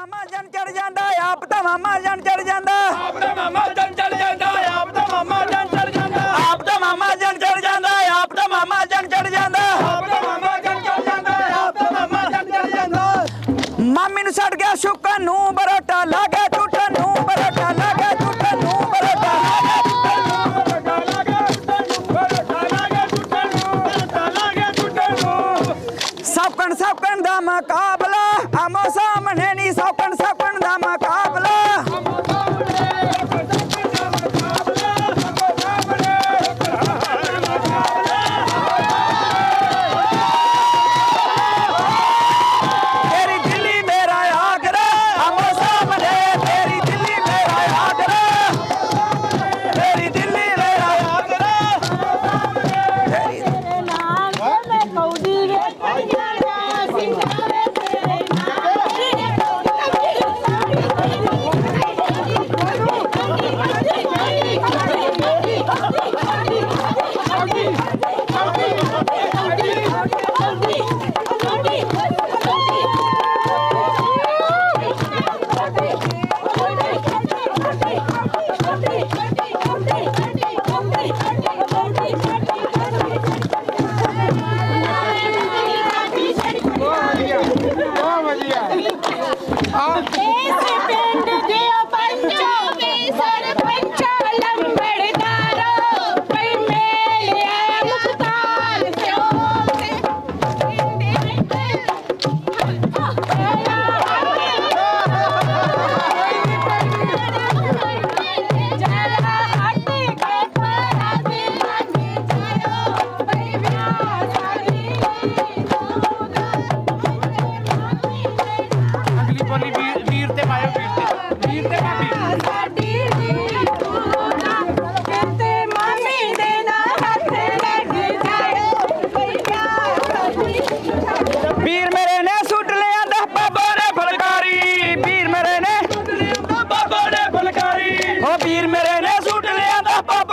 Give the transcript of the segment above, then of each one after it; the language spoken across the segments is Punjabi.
ਮਾਮਾ ਜਨ ਚੜ ਜਾਂਦਾ, ਆਪ ਤਾਂ ਮਾਮਾ ਜਨ ਚੜ ਜਾਂਦਾ। ਆਪ ਤਾਂ ਮਾਮਾ ਜਨ ਚੜ ਜਾਂਦਾ, ਆਪ ਤਾਂ ਮਾਮਾ ਜਨ ਸੌਪਣ ਸੌਪਣ ਦਾ ਮਕਾਬਲਾ। ਆਮੋ ਸਾਹਮਣੇ ਨਹੀਂ ਸੌਪਣ ਸੌਪਣ ਦਾ ਮਕਾਬਲਾ। Aê,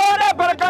போற பிறக்க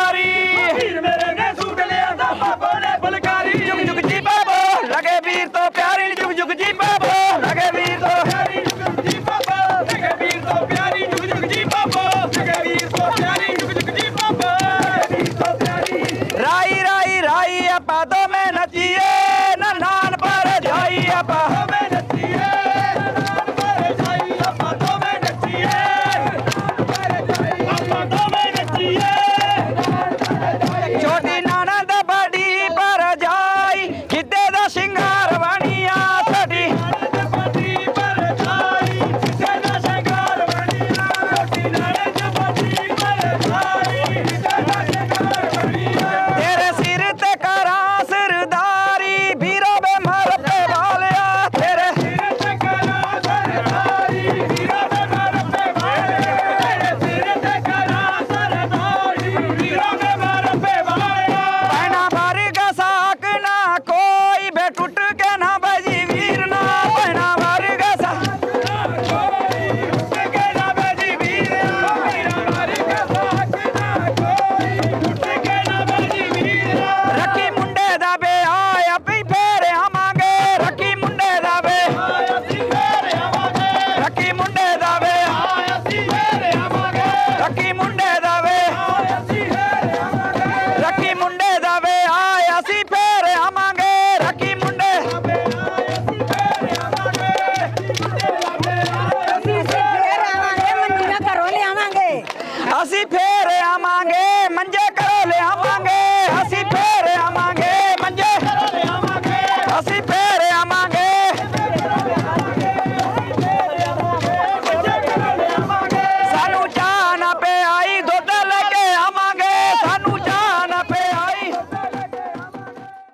Nazi Pig!